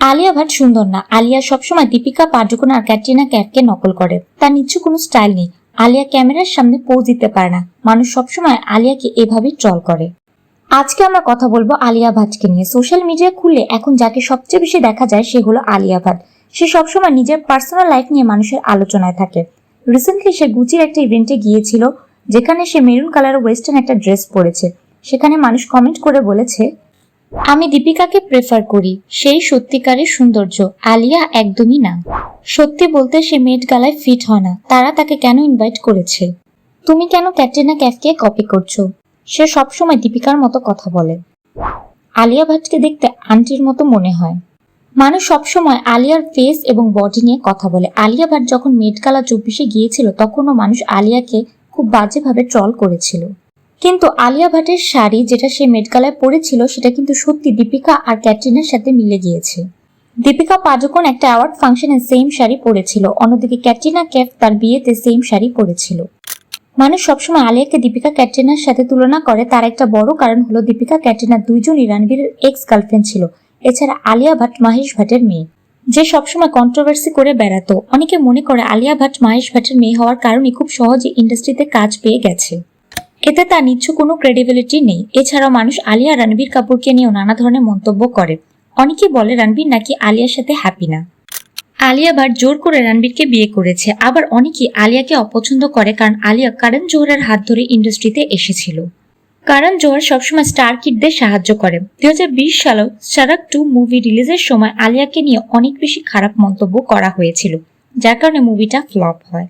আলিয়া ভাট সুন্দর না। আলিয়া সবসময় দীপিকা পাডুকোন আর ক্যাটরিনা ক্যাফকে নকল করে। তার নিচু কোনো স্টাইল নেই। আলিয়া ক্যামেরার সামনে পোজ দিতে পারে না। মানুষ সবসময় আলিয়াকে এভাবেই ট্রল করে। আজকে আমরা কথা বলব আলিয়া ভাটকে নিয়ে। সোশ্যাল মিডিয়া খুললে এখন যাকে সবচেয়ে বেশি দেখা যায় সে হলো আলিয়া ভাট। সে সবসময় নিজের পার্সোনাল লাইফ নিয়ে মানুষের আলোচনায় থাকে। রিসেন্টলি সে গুচির একটা ইভেন্টে গিয়েছিল, যেখানে সে মেরুন কালার ওয়েস্টার্ন একটা ড্রেস পরেছে। সেখানে মানুষ কমেন্ট করে বলেছে আমি দীপিকাকে প্রেফার করি, সেই সত্যিকারের সৌন্দর্য, আলিয়া একদমই না। সত্যি বলতে সে মেট গালায় ফিট হয় না, তারা তাকে কেন ইনভাইট করেছে? তুমি কেন ক্যাটরিনা ক্যাফকে কপি করছ? সে সবসময় দীপিকার মতো কথা বলে। আলিয়া ভাটকে দেখতে আন্টির মতো মনে হয়। মানুষ সবসময় আলিয়ার ফেস এবং বডি নিয়ে কথা বলে। আলিয়া ভাট যখন মেট গালা চব্বিশে গিয়েছিল, তখনও মানুষ আলিয়াকে খুব বাজেভাবে ট্রল করেছিল। কিন্তু আলিয়া ভাটের শাড়ি যেটা সে মেটগালায় পরেছিল, সেটা কিন্তু সত্যি দীপিকা আর ক্যাটরিনার সাথে মিলে গিয়েছে। দীপিকা পাডুকোন একটা অ্যাওয়ার্ড ফাংশনে সেম শাড়ি পরেছিল, অন্যদিকে ক্যাটরিনা ক্যাফ তার বিয়েতে সেম শাড়ি পরেছিল। মানুষ সবসময় আলিয়াকে দীপিকা ক্যাটরিনার সাথে তুলনা করে, তার একটা বড় কারণ হলো দীপিকা ক্যাটরিনা দুইজনই রণবীরের এক্স গার্লফ্রেন্ড ছিল, এছাড়া আলিয়া ভাট মাহেশ ভাটের মেয়ে। যে সবসময় কন্ট্রোভার্সি করে বেড়াতো, অনেকে মনে করে আলিয়া ভাট মাহেশ ভাটের মেয়ে হওয়ার কারণে খুব সহজে ইন্ডাস্ট্রিতে কাজ পেয়ে গেছে। এতে তার নিচ্ছ কোনো ক্রেডিবিলিটি নেই। এছাড়াও মানুষ আলিয়া রণবীর কাপুরকে নিয়েও নানা ধরনের মন্তব্য করে। অনেকে বলে রণবীর নাকি আলিয়ার সাথে হ্যাপি না। আলিয়া ভাট জোর করে রণবীরকে বিয়ে করেছে। আবার অনেকে আলিয়াকে অপছন্দ করে কারণ আলিয়া কারণ জোহরের হাত ধরে ইন্ডাস্ট্রিতে এসেছিল। কারণ জোহর সবসময় স্টার কিডদের সাহায্য করে। দুই হাজার বিশ সালেও সারাক টু মুভি রিলিজের সময় আলিয়াকে নিয়ে অনেক বেশি খারাপ মন্তব্য করা হয়েছিল, যার কারণে মুভিটা ফ্লপ হয়।